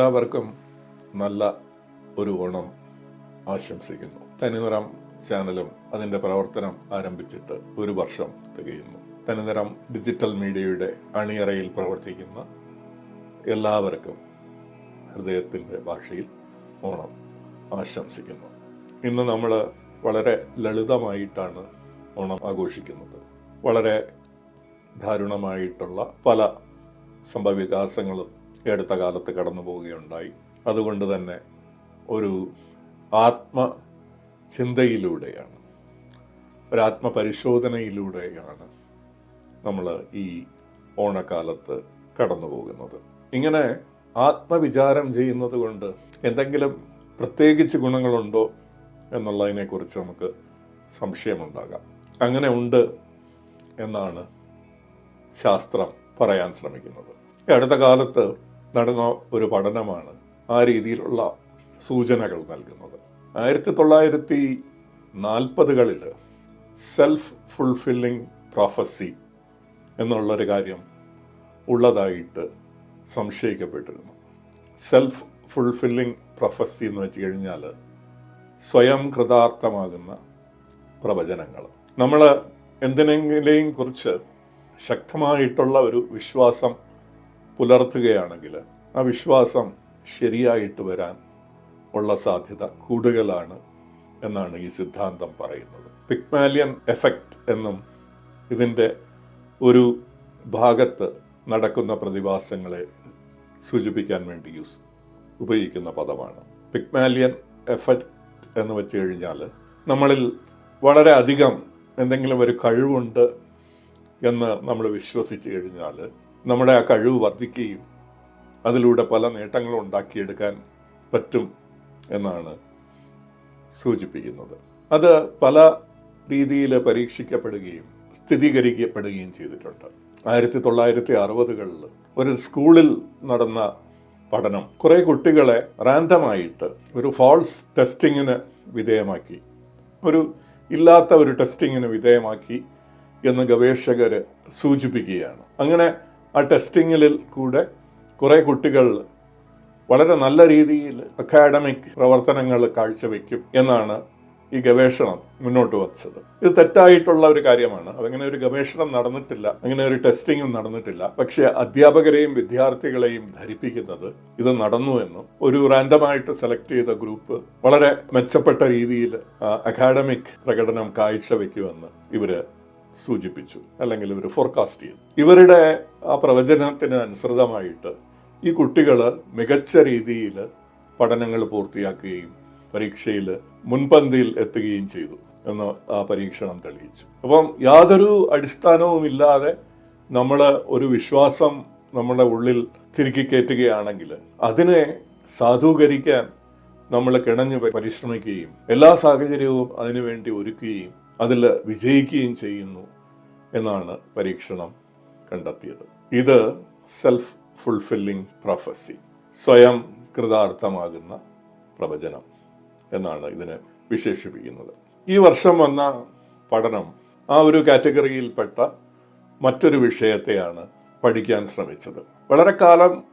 എല്ലാവർക്കും നല്ല ഒരു ഓണം ആശംസിക്കുന്നു. തനിനിറം ചാനലും അതിന്റെ പ്രവർത്തനം ആരംഭിച്ചിട്ട് ഒരു വർഷം തികയുന്നു. തനിനിറം ഡിജിറ്റൽ മീഡിയയുടെ അണിയറയിൽ പ്രവർത്തിക്കുന്ന എല്ലാവർക്കും ഹൃദയത്തിന്റെ ഭാഷയിൽ ഓണം ആശംസിക്കുന്നു. ഇന്ന് നമ്മൾ വളരെ ലളിതമായിട്ടാണ് ഓണം ആഘോഷിക്കുന്നത്. വളരെ ദാരുണമായിട്ടുള്ള പല സംഭവവികാസങ്ങളും അടുത്ത കാലത്ത് കടന്നു പോവുകയുണ്ടായി. അതുകൊണ്ട് തന്നെ ഒരു ആത്മ ചിന്തയിലൂടെയാണ് ഒരു ആത്മപരിശോധനയിലൂടെയാണ് നമ്മൾ ഈ ഓണക്കാലത്ത് കടന്നു പോകുന്നത്. ഇങ്ങനെ ആത്മവിചാരം ചെയ്യുന്നത് കൊണ്ട് എന്തെങ്കിലും പ്രത്യേകിച്ച് ഗുണങ്ങളുണ്ടോ എന്നുള്ളതിനെക്കുറിച്ച് നമുക്ക് സംശയമുണ്ടാകാം. അങ്ങനെ ഉണ്ട് എന്നാണ് ശാസ്ത്രം പറയാൻ ശ്രമിക്കുന്നത്. അടുത്ത കാലത്ത് നടന്ന ഒരു പഠനമാണ് ആ രീതിയിലുള്ള സൂചനകൾ നൽകുന്നത്. ആയിരത്തി തൊള്ളായിരത്തി നാൽപ്പതുകളിൽ സെൽഫ് ഫുൾഫില്ലിംഗ് പ്രോഫസി എന്നുള്ളൊരു കാര്യം ഉള്ളതായിട്ട് സംശയിക്കപ്പെട്ടിരുന്നു. സെൽഫ് ഫുൾഫില്ലിംഗ് പ്രൊഫസി എന്ന് വെച്ച് കഴിഞ്ഞാൽ സ്വയം കൃതാർത്ഥമാകുന്ന പ്രവചനങ്ങൾ. നമ്മൾ എന്തിനെങ്കിലെയും കുറിച്ച് ശക്തമായിട്ടുള്ള ഒരു വിശ്വാസം പുലർത്തുകയാണെങ്കിൽ ആ വിശ്വാസം ശരിയായിട്ട് വരാൻ ഉള്ള സാധ്യത കൂടുതലാണ് എന്നാണ് ഈ സിദ്ധാന്തം പറയുന്നത്. പിക്മാലിയൻ എഫക്റ്റ് എന്നും ഇതിന്റെ ഒരു ഭാഗത്ത് നടക്കുന്ന പ്രതിഭാസങ്ങളെ സൂചിപ്പിക്കാൻ വേണ്ടി യൂസ് ഉപയോഗിക്കുന്ന പദമാണ്. പിക്മാലിയൻ എഫക്റ്റ് എന്ന് വെച്ച് കഴിഞ്ഞാൽ നമ്മളിൽ വളരെ അധികം എന്തെങ്കിലും ഒരു കഴിവുണ്ട് എന്ന് നമ്മൾ വിശ്വസിച്ച് കഴിഞ്ഞാൽ നമ്മുടെ ആ കഴിവ് വർദ്ധിക്കുകയും അതിലൂടെ പല നേട്ടങ്ങളും ഉണ്ടാക്കിയെടുക്കാൻ പറ്റും എന്നാണ് സൂചിപ്പിക്കുന്നത്. അത് പല രീതിയിൽ പരീക്ഷിക്കപ്പെടുകയും സ്ഥിരീകരിക്കപ്പെടുകയും ചെയ്തിട്ടുണ്ട്. ആയിരത്തി തൊള്ളായിരത്തി അറുപതുകളിൽ ഒരു സ്കൂളിൽ നടന്ന പഠനം കുറെ കുട്ടികളെ റാൻഡമായിട്ട് ഒരു ഫോൾസ് ടെസ്റ്റിങ്ങിന് വിധേയമാക്കി. ഒരു ഇല്ലാത്ത ഒരു ടെസ്റ്റിങ്ങിന് വിധേയമാക്കി എന്ന് ഗവേഷകർ സൂചിപ്പിക്കുകയാണ്. അങ്ങനെ ആ ടെസ്റ്റിങ്ങിൽ കൂടെ കുറേ കുട്ടികൾ വളരെ നല്ല രീതിയിൽ അക്കാഡമിക് പ്രവർത്തനങ്ങൾ കാഴ്ചവെക്കും എന്നാണ് ഈ ഗവേഷണം മുന്നോട്ട് വച്ചത്. ഇത് തെറ്റായിട്ടുള്ള ഒരു കാര്യമാണ്. അതങ്ങനെ ഒരു ഗവേഷണം നടന്നിട്ടില്ല. അങ്ങനെ ഒരു ടെസ്റ്റിങ്ങും നടന്നിട്ടില്ല. പക്ഷേ അധ്യാപകരെയും വിദ്യാർത്ഥികളെയും ധരിപ്പിക്കുന്നത് ഇത് നടന്നു എന്നും ഒരു റാൻഡമായിട്ട് സെലക്ട് ചെയ്ത ഗ്രൂപ്പ് വളരെ മെച്ചപ്പെട്ട രീതിയിൽ അക്കാഡമിക് പ്രകടനം കാഴ്ചവെക്കുമെന്ന് ഇവർ സൂചിപ്പിച്ചു അല്ലെങ്കിൽ ഇവർ ഫോർകാസ്റ്റ് ചെയ്തു. ഇവരുടെ ആ പ്രവചനത്തിന് അനുസൃതമായിട്ട് ഈ കുട്ടികൾ മികച്ച രീതിയിൽ പഠനങ്ങൾ പൂർത്തിയാക്കുകയും പരീക്ഷയിൽ മുൻപന്തിയിൽ എത്തുകയും ചെയ്തു എന്ന് ആ പരീക്ഷണം തെളിയിച്ചു. അപ്പം യാതൊരു അടിസ്ഥാനവും ഇല്ലാതെ നമ്മൾ ഒരു വിശ്വാസം നമ്മുടെ ഉള്ളിൽ തിരുക്കി കയറ്റുകയാണെങ്കിൽ അതിനെ സാധൂകരിക്കാൻ നമ്മൾ കിണഞ്ഞ് പരിശ്രമിക്കുകയും എല്ലാ സാഹചര്യവും അതിനുവേണ്ടി ഒരുക്കുകയും അതിൽ വിജയിക്കുകയും ചെയ്യുന്നു എന്നാണ് പരീക്ഷണം കണ്ടെത്തിയത്. ഇത് സെൽഫ് ഫുൾഫില്ലിംഗ് പ്രൊഫസി സ്വയം കൃതാർത്ഥമാകുന്ന പ്രവചനം എന്നാണ് ഇതിനെ വിശേഷിപ്പിക്കുന്നത്. ഈ വർഷം വന്ന പഠനം ആ ഒരു കാറ്റഗറിയിൽപ്പെട്ട മറ്റൊരു വിഷയത്തെയാണ് പഠിക്കാൻ ശ്രമിച്ചത്. വളരെ കാലം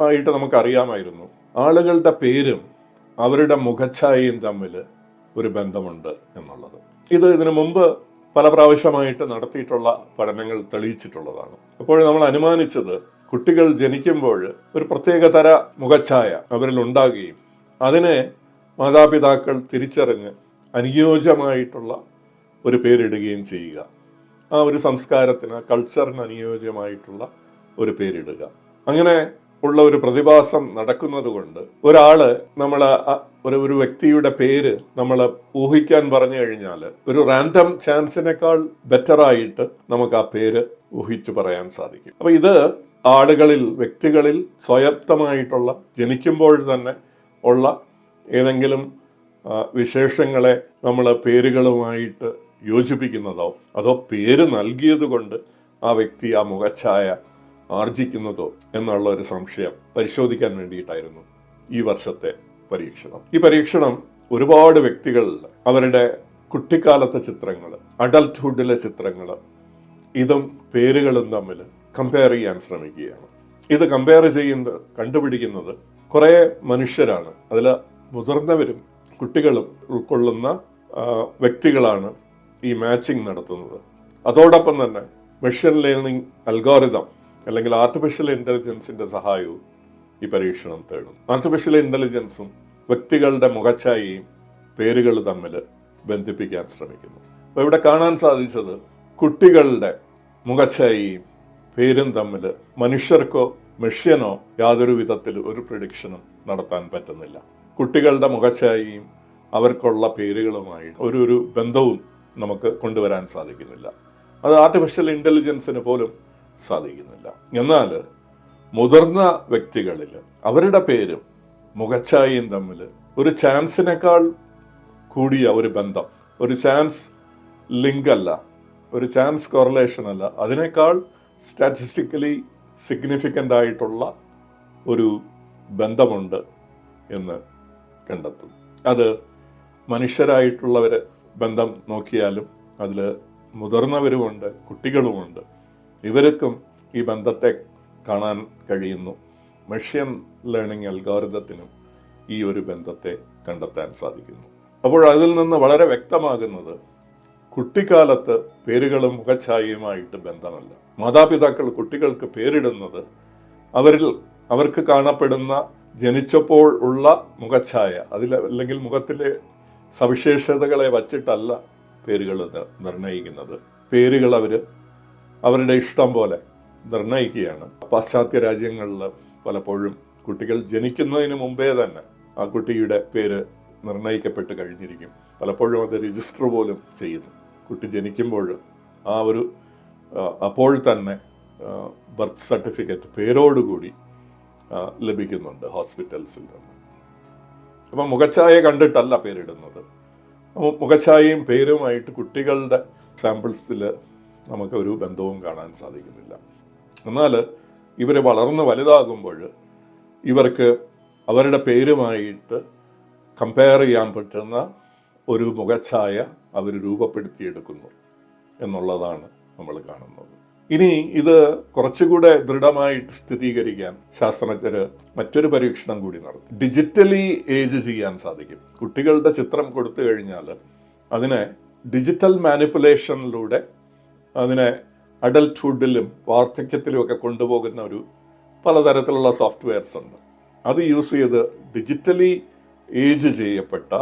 ആയിട്ട് നമുക്കറിയാമായിരുന്നു ആളുകളുടെ പേരും അവരുടെ മുഖഛായയും തമ്മിൽ ഒരു ബന്ധമുണ്ട് എന്നുള്ളത്. ഇത് ഇതിനു മുമ്പ് പല പ്രാവശ്യമായിട്ട് നടത്തിയിട്ടുള്ള പഠനങ്ങൾ തെളിയിച്ചിട്ടുള്ളതാണ്. അപ്പോൾ നമ്മൾ അനുമാനിച്ചത് കുട്ടികൾ ജനിക്കുമ്പോൾ ഒരു പ്രത്യേകതര മുഖഛായ അവരിൽ ഉണ്ടാകുകയും അതിനെ മാതാപിതാക്കൾ തിരിച്ചറിഞ്ഞ് അനുയോജ്യമായിട്ടുള്ള ഒരു പേരിടുകയും ചെയ്യുക. ആ ഒരു സംസ്കാരത്തിന് കൾച്ചറിന് അനുയോജ്യമായിട്ടുള്ള ഒരു പേരിടുക. അങ്ങനെ ഉള്ള ഒരു പ്രതിഭാസം നടക്കുന്നത് കൊണ്ട് ഒരാൾ നമ്മൾ ഒരു ഒരു വ്യക്തിയുടെ പേര് നമ്മൾ ഊഹിക്കാൻ പറഞ്ഞു കഴിഞ്ഞാൽ ഒരു റാൻഡം ചാൻസിനേക്കാൾ ബെറ്റർ ആയിട്ട് നമുക്ക് ആ പേര് ഊഹിച്ചു പറയാൻ സാധിക്കും. അപ്പൊ ഇത് ആളുകളിൽ വ്യക്തികളിൽ സ്വയത്തമായിട്ടുള്ള ജനിക്കുമ്പോൾ തന്നെ ഉള്ള ഏതെങ്കിലും വിശേഷങ്ങളെ നമ്മൾ പേരുകളുമായിട്ട് യോജിപ്പിക്കുന്നതോ അതോ പേര് നൽകിയത് കൊണ്ട് ആ വ്യക്തി ആ മുഖഛായ ആർജിക്കുന്നതോ എന്നുള്ള ഒരു സംശയം പരിശോധിക്കാൻ വേണ്ടിയിട്ടായിരുന്നു ഈ വർഷത്തെ പരീക്ഷണം. ഈ പരീക്ഷണം ഒരുപാട് വ്യക്തികളിൽ അവരുടെ കുട്ടിക്കാലത്തെ ചിത്രങ്ങൾ അഡൽട്ട്ഹുഡിലെ ചിത്രങ്ങൾ ഇതും പേരുകളും തമ്മിൽ കമ്പയർ ചെയ്യാൻ ശ്രമിക്കുകയാണ്. ഇത് കമ്പയർ ചെയ്യുന്നത് കണ്ടുപിടിക്കുന്നത് കുറേ മനുഷ്യരാണ്. അതിൽ മുതിർന്നവരും കുട്ടികളും ഉൾക്കൊള്ളുന്ന വ്യക്തികളാണ് ഈ മാച്ചിങ് നടത്തുന്നത്. അതോടൊപ്പം തന്നെ മെഷീൻ ലേണിംഗ് അൽഗോറിതം അല്ലെങ്കിൽ ആർട്ടിഫിഷ്യൽ ഇന്റലിജൻസിന്റെ സഹായവും ഈ പരീക്ഷണം തേടും. ആർട്ടിഫിഷ്യൽ ഇന്റലിജൻസും വ്യക്തികളുടെ മുഖച്ഛായയും പേരുകൾ തമ്മിൽ ബന്ധിപ്പിക്കാൻ ശ്രമിക്കുന്നു. അപ്പോൾ ഇവിടെ കാണാൻ സാധിച്ചത് കുട്ടികളുടെ മുഖച്ഛായയും പേരും തമ്മിൽ മനുഷ്യർക്കോ മെഷ്യനോ യാതൊരു വിധത്തിൽ ഒരു പ്രഡിക്ഷനും നടത്താൻ പറ്റുന്നില്ല. കുട്ടികളുടെ മുഖച്ഛായയും അവർക്കുള്ള പേരുകളുമായി ഒരു ഒരു ബന്ധവും നമുക്ക് കൊണ്ടുവരാൻ സാധിക്കുന്നില്ല. അത് ആർട്ടിഫിഷ്യൽ ഇന്റലിജൻസിന് പോലും സാധിക്കുന്നില്ല. എന്നാൽ മുതിർന്ന വ്യക്തികളിൽ അവരുടെ പേരും മുഖച്ഛായയും തമ്മിൽ ഒരു ചാൻസിനേക്കാൾ കൂടിയ ഒരു ബന്ധം ഒരു ചാൻസ് ലിങ്ക് അല്ല ഒരു ചാൻസ് കോറിലേഷൻ അല്ല അതിനേക്കാൾ സ്റ്റാറ്റിസ്റ്റിക്കലി സിഗ്നിഫിക്കന്റ് ആയിട്ടുള്ള ഒരു ബന്ധമുണ്ട് എന്ന് കണ്ടെത്തും. അത് മനുഷ്യരായിട്ടുള്ളവരെ ബന്ധം നോക്കിയാലും അതിൽ മുതിർന്നവരുമുണ്ട് കുട്ടികളുമുണ്ട് ഇവർക്കും ഈ ബന്ധത്തെ കാണാൻ കഴിയുന്നു. മെഷീൻ ലേണിംഗ് അൽഗോരിതത്തിനും ഈ ഒരു ബന്ധത്തെ കണ്ടെത്താൻ സാധിക്കുന്നു. അപ്പോൾ അതിൽ നിന്ന് വളരെ വ്യക്തമാകുന്നത് കുട്ടിക്കാലത്ത് പേരുകളും മുഖഛായയുമായിട്ട് ബന്ധമല്ല. മാതാപിതാക്കൾ കുട്ടികൾക്ക് പേരിടുന്നത് അവരിൽ അവർക്ക് കാണപ്പെടുന്ന ജനിച്ചപ്പോൾ ഉള്ള മുഖഛായ അതിൽ അല്ലെങ്കിൽ മുഖത്തിലെ സവിശേഷതകളെ വച്ചിട്ടല്ല പേരുകൾ നിർണയിക്കുന്നത്. പേരുകൾ അവർ അവരുടെ ഇഷ്ടം പോലെ നിർണയിക്കുകയാണ് പാശ്ചാത്യ രാജ്യങ്ങളിൽ പലപ്പോഴും കുട്ടികൾ ജനിക്കുന്നതിന് മുമ്പേ തന്നെ ആ കുട്ടിയുടെ പേര് നിർണയിക്കപ്പെട്ട് കഴിഞ്ഞിരിക്കും. പലപ്പോഴും അത് രജിസ്റ്റർ പോലും ചെയ്യുന്നു. കുട്ടി ജനിക്കുമ്പോൾ ആ ഒരു അപ്പോൾ തന്നെ ബർത്ത് സർട്ടിഫിക്കറ്റ് പേരോടുകൂടി ലഭിക്കുന്നുണ്ട് ഹോസ്പിറ്റൽസിൽ നിന്ന്. അപ്പം മുഖച്ഛായ കണ്ടിട്ടല്ല പേരിടുന്നത്. മുഖച്ഛായയും പേരുമായിട്ട് കുട്ടികളുടെ സാമ്പിൾസിൽ നമുക്ക് ഒരു ബന്ധവും കാണാൻ സാധിക്കുന്നില്ല. എന്നാൽ ഇവർ വളർന്ന് വലുതാകുമ്പോൾ ഇവർക്ക് അവരുടെ പേരുമായിട്ട് കമ്പയർ ചെയ്യാൻ പറ്റുന്ന ഒരു മുഖച്ഛായ അവർ രൂപപ്പെടുത്തിയെടുക്കുന്നു എന്നുള്ളതാണ് നമ്മൾ കാണുന്നത്. ഇനി ഇത് കുറച്ചുകൂടെ ദൃഢമായിട്ട് സ്ഥിരീകരിക്കാൻ ശാസ്ത്രജ്ഞർ മറ്റൊരു പരീക്ഷണം കൂടി നടത്തി. ഡിജിറ്റലി ഏജ് ചെയ്യാൻ സാധിക്കും. കുട്ടികളുടെ ചിത്രം കൊടുത്തു കഴിഞ്ഞാൽ അതിനെ ഡിജിറ്റൽ മാനിപ്പുലേഷനിലൂടെ അതിനെ അഡൽട്ട്ഹുഡിലും വാർദ്ധക്യത്തിലും ഒക്കെ കൊണ്ടുപോകുന്ന ഒരു പലതരത്തിലുള്ള സോഫ്റ്റ്വെയർസ് ഉണ്ട്. അത് യൂസ് ചെയ്ത് ഡിജിറ്റലി ഏജ് ചെയ്യപ്പെട്ട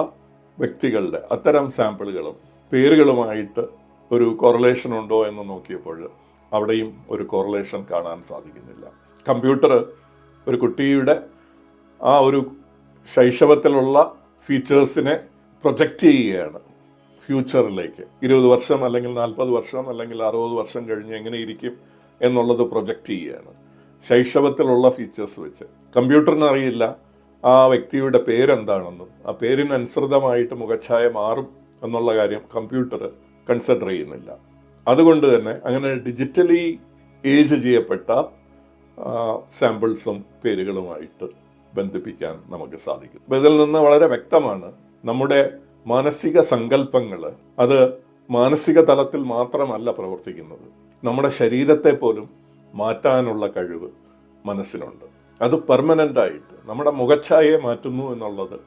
വ്യക്തികളുടെ അത്തരം സാമ്പിളുകളും പേരുകളുമായിട്ട് ഒരു കോറലേഷൻ ഉണ്ടോ എന്ന് നോക്കിയപ്പോൾ അവിടെയും ഒരു കോറലേഷൻ കാണാൻ സാധിക്കുന്നില്ല. കമ്പ്യൂട്ടർ ഒരു കുട്ടിയുടെ ആ ഒരു ശൈശവത്തിലുള്ള ഫീച്ചേഴ്സിനെ പ്രൊജക്റ്റ് ചെയ്യുകയാണ്. ഫ്യൂച്ചറിലേക്ക് ഇരുപത് വർഷം അല്ലെങ്കിൽ നാൽപ്പത് വർഷം അല്ലെങ്കിൽ അറുപത് വർഷം കഴിഞ്ഞ് എങ്ങനെ ഇരിക്കും എന്നുള്ളത് പ്രൊജക്റ്റ് ചെയ്യുകയാണ് ശൈശവത്തിലുള്ള ഫീച്ചേഴ്സ് വെച്ച്. കമ്പ്യൂട്ടറിന് അറിയില്ല ആ വ്യക്തിയുടെ പേരെന്താണെന്നും ആ പേരിനനുസൃതമായിട്ട് മുഖച്ഛായ മാറും എന്നുള്ള കാര്യം കമ്പ്യൂട്ടർ കൺസിഡർ ചെയ്യുന്നില്ല. അതുകൊണ്ട് തന്നെ അങ്ങനെ ഡിജിറ്റലി ഏജ് ചെയ്യപ്പെട്ട സാമ്പിൾസും പേരുകളുമായിട്ട് ബന്ധിപ്പിക്കാൻ നമുക്ക് സാധിക്കും. ഇതിൽ നിന്ന് വളരെ വ്യക്തമാണ് നമ്മുടെ മാനസിക സങ്കല്പങ്ങൾ അത് മാനസിക തലത്തിൽ മാത്രമല്ല പ്രവർത്തിക്കുന്നത്. നമ്മുടെ ശരീരത്തെ പോലും മാറ്റാനുള്ള കഴിവ് മനസ്സിലുണ്ട്. അത് പെർമനന്റ് ആയിട്ട് നമ്മുടെ മുഖച്ഛായയെ മാറ്റുന്നു എന്നുള്ളത്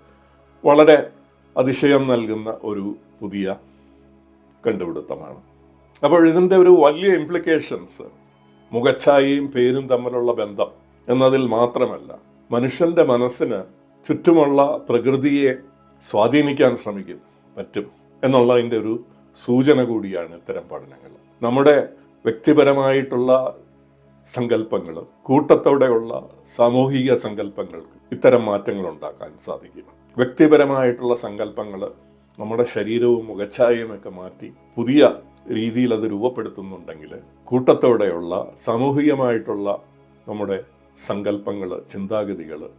വളരെ അതിശയം നൽകുന്ന ഒരു പുതിയ കണ്ടുപിടുത്തമാണ്. അപ്പോൾ ഇതിന്റെ ഒരു വലിയ ഇംപ്ലിക്കേഷൻസ് മുഖച്ഛായയും പേരും തമ്മിലുള്ള ബന്ധം എന്നതിൽ മാത്രമല്ല മനുഷ്യന്റെ മനസ്സിന് ചുറ്റുമുള്ള പ്രകൃതിയെ സ്വാധീനിക്കാൻ ശ്രമിക്കും പറ്റും എന്നുള്ളതിന്റെ ഒരു സൂചന കൂടിയാണ് ഇത്തരം പഠനങ്ങൾ. നമ്മുടെ വ്യക്തിപരമായിട്ടുള്ള സങ്കല്പങ്ങൾ കൂട്ടത്തോടെയുള്ള സാമൂഹിക സങ്കല്പങ്ങൾക്ക് ഇത്തരം മാറ്റങ്ങൾ ഉണ്ടാക്കാൻ സാധിക്കും. വ്യക്തിപരമായിട്ടുള്ള സങ്കല്പങ്ങൾ നമ്മുടെ ശരീരവും മുഖച്ഛായയും ഒക്കെ മാറ്റി പുതിയ രീതിയിൽ അത് രൂപപ്പെടുത്തുന്നുണ്ടെങ്കിൽ കൂട്ടത്തോടെയുള്ള സാമൂഹികമായിട്ടുള്ള നമ്മുടെ സങ്കല്പങ്ങൾ ചിന്താഗതികൾ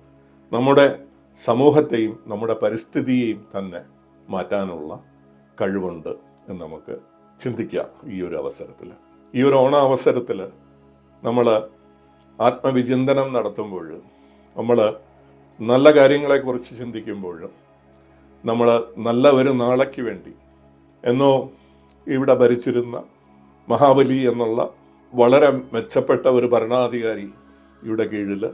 നമ്മുടെ സമൂഹത്തെയും നമ്മുടെ പരിസ്ഥിതിയെയും തന്നെ മാറ്റാനുള്ള കഴിവുണ്ട് എന്ന് നമുക്ക് ചിന്തിക്കാം ഈ ഒരു അവസരത്തിൽ ഈ ഒരു ഓണ അവസരത്തിൽ നമ്മൾ ആത്മവിചിന്തനം നടത്തുമ്പോൾ നമ്മൾ നല്ല കാര്യങ്ങളെക്കുറിച്ച് ചിന്തിക്കുമ്പോൾ നമ്മൾ നല്ല ഒരു നാളേക്ക് വേണ്ടി എന്നോ ഇവിടെ ഭരിച്ചിരുന്ന മഹാബലി എന്നുള്ള വളരെ മെച്ചപ്പെട്ട ഒരു ഭരണാധികാരി ഇവിടെ കീഴിൽ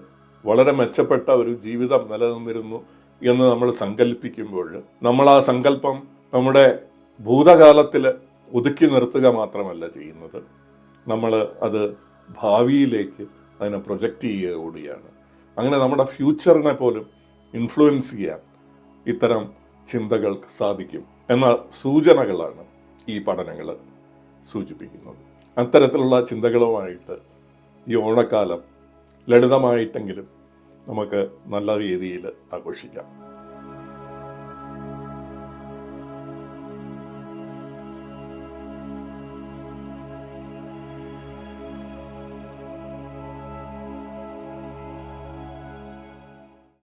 വളരെ മെച്ചപ്പെട്ട ഒരു ജീവിതം നിലനിന്നിരുന്നു എന്ന് നമ്മൾ സങ്കല്പിക്കുമ്പോൾ നമ്മൾ ആ സങ്കല്പം നമ്മുടെ ഭൂതകാലത്തിൽ ഒതുക്കി നിർത്തുക മാത്രമല്ല ചെയ്യുന്നത്. നമ്മൾ അത് ഭാവിയിലേക്ക് അതിനെ പ്രൊജക്റ്റ് ചെയ്യുക കൂടിയാണ്. അങ്ങനെ നമ്മുടെ ഫ്യൂച്ചറിനെ പോലും ഇൻഫ്ലുവൻസ് ചെയ്യാൻ ഇത്തരം ചിന്തകൾക്ക് സാധിക്കും എന്ന സൂചനകളാണ് ഈ പഠനങ്ങൾ സൂചിപ്പിക്കുന്നത്. അത്തരത്തിലുള്ള ചിന്തകളുമായിട്ട് ഈ ഓണക്കാലം ലളിതമായിട്ടെങ്കിലും നമുക്ക് നല്ല രീതിയിൽ ആഘോഷിക്കാം.